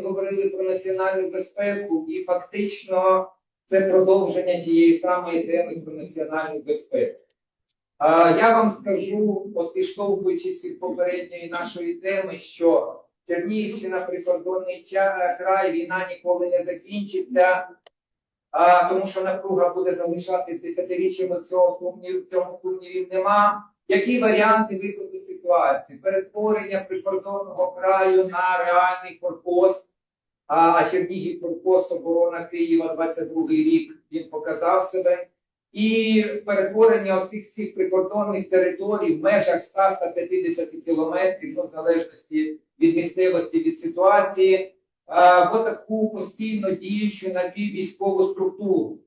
говорили про національну безпеку, і фактично це продовження тієї самої теми про національну безпеку. А, я вам скажу, от підштовхуючись від попередньої нашої теми, що Чернігівщина, прикордонний край, війна ніколи не закінчиться, а, тому що напруга буде залишатись десятиріччями цього сумнів, цьому сумнівів нема. Які варіанти виходу ситуації? Перетворення прикордонного краю на реальний форпост, а, Чернігів форпост оборона Києва 22 рік він показав себе. І перетворення оцих всіх прикордонних територій в межах 100-150 кілометрів, ну, в залежності від місцевості, від ситуації, в таку постійно діючу напіввійськову структуру.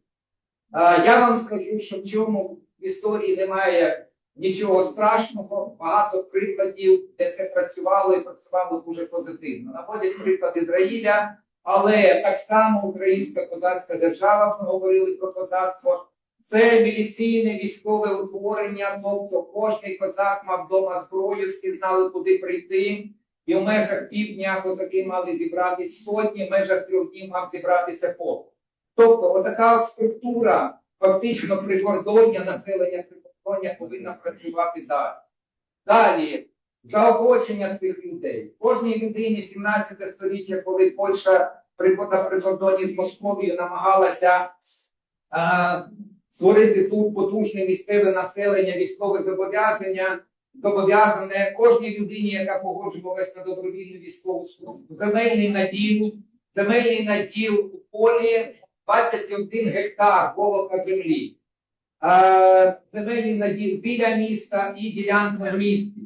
А, Я вам скажу, що в цьому в історії немає нічого страшного, багато прикладів, де це працювало і працювало дуже позитивно. Наводять приклад Ізраїля, але так само українська козацька держава, ми говорили про козацтво. Це міліційне військове утворення, тобто кожний козак мав вдома зброю, всі знали, куди прийти. І в межах півдня козаки мали зібратись сотні, в межах трьох днів мав зібратися полк. Тобто, отака от структура, фактично прикордоння, населення прикордоння повинна працювати далі. Далі, заохочення цих людей. Кожній людині 17 століття, коли Польща на прикордонні з Московією намагалася а, створити тут потужне місцеве населення, військове зобов'язання, зобов'язане кожній людині, яка погоджувалась на добровільну військову службу. Земельний наділ, земельний наділ у полі 21 гектар волока землі. Земельний наділ біля міста і ділянка в місті.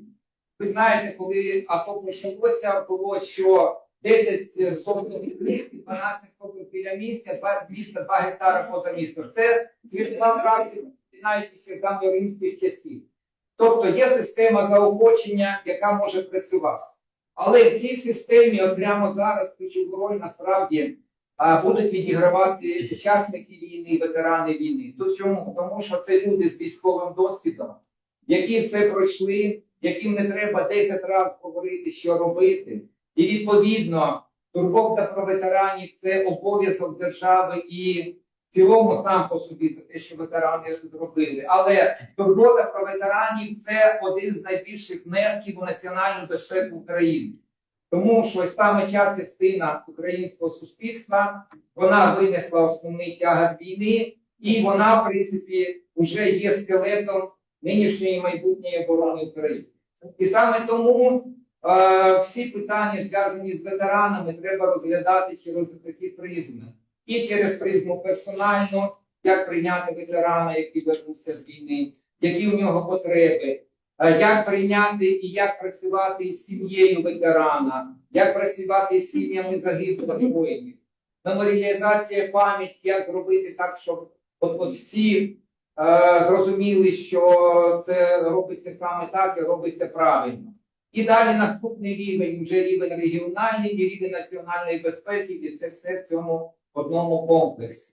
Ви знаєте, коли АТО почалося, було що 10 сотень від 12 сотень біля місця, 2, 202 гектари поза містом. Це світла практика, починаючи ще з давньоримських часів. Тобто є система заохочення, яка може працювати. Але в цій системі, от прямо зараз, ключову роль насправді а, будуть відігравати учасники війни, ветерани війни. Тут чому? Тому що це люди з військовим досвідом, які все пройшли, яким не треба 10 разів говорити, що робити. І відповідно, турбота про ветеранів це обов'язок держави і в цілому сам по собі за те, що ветерани зробили. Але турбота про ветеранів це один з найбільших внесків у національну безпеку України. Тому що саме ця частина українського суспільства вона винесла основний тягар війни, і вона, в принципі, вже є скелетом нинішньої майбутньої оборони України. І саме тому е, всі питання, зв'язані з ветеранами, треба розглядати через такі призми. І через призму персональну, як прийняти ветерана, який вернувся з війни, які у нього потреби, як прийняти і як працювати із сім'єю ветерана, як працювати з сім'ями загиблих воїнів, меморіалізація пам'яті, як зробити так, щоб от, от всі е, зрозуміли, що це робиться саме так і робиться правильно. І далі наступний рівень, вже рівень регіональний і рівень національної безпеки, і це все в цьому одному комплексі.